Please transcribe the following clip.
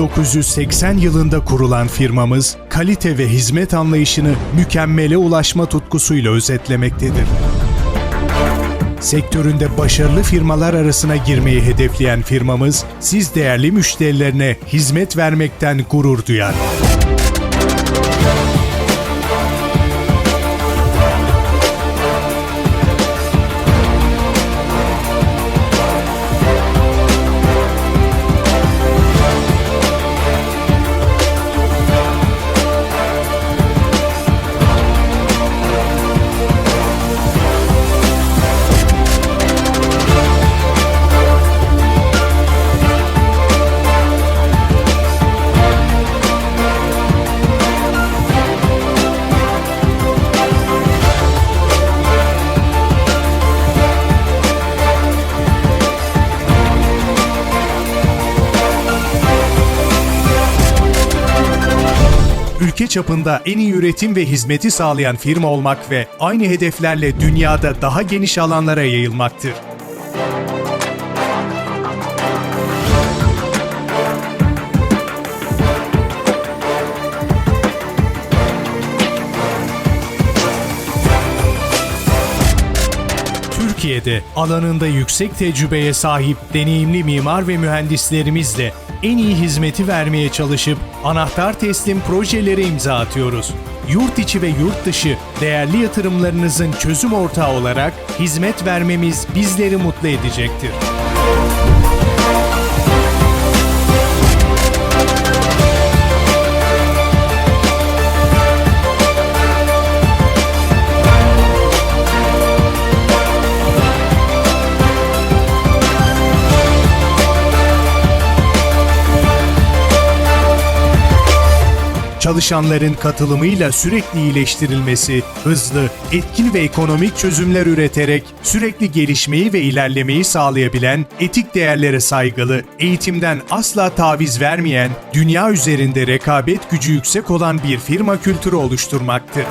1980 yılında kurulan firmamız, kalite ve hizmet anlayışını mükemmele ulaşma tutkusuyla özetlemektedir. Sektöründe başarılı firmalar arasına girmeyi hedefleyen firmamız, siz değerli müşterilerine hizmet vermekten gurur duyar. Ülke çapında en iyi üretim ve hizmeti sağlayan firma olmak ve aynı hedeflerle dünyada daha geniş alanlara yayılmaktır. Türkiye'de alanında yüksek tecrübeye sahip deneyimli mimar ve mühendislerimizle en iyi hizmeti vermeye çalışıp anahtar teslim projelere imza atıyoruz. Yurt içi ve yurt dışı değerli yatırımlarınızın çözüm ortağı olarak hizmet vermemiz bizleri mutlu edecektir. Çalışanların katılımıyla sürekli iyileştirilmesi, hızlı, etkin ve ekonomik çözümler üreterek sürekli gelişmeyi ve ilerlemeyi sağlayabilen, etik değerlere saygılı, eğitimden asla taviz vermeyen, dünya üzerinde rekabet gücü yüksek olan bir firma kültürü oluşturmaktır.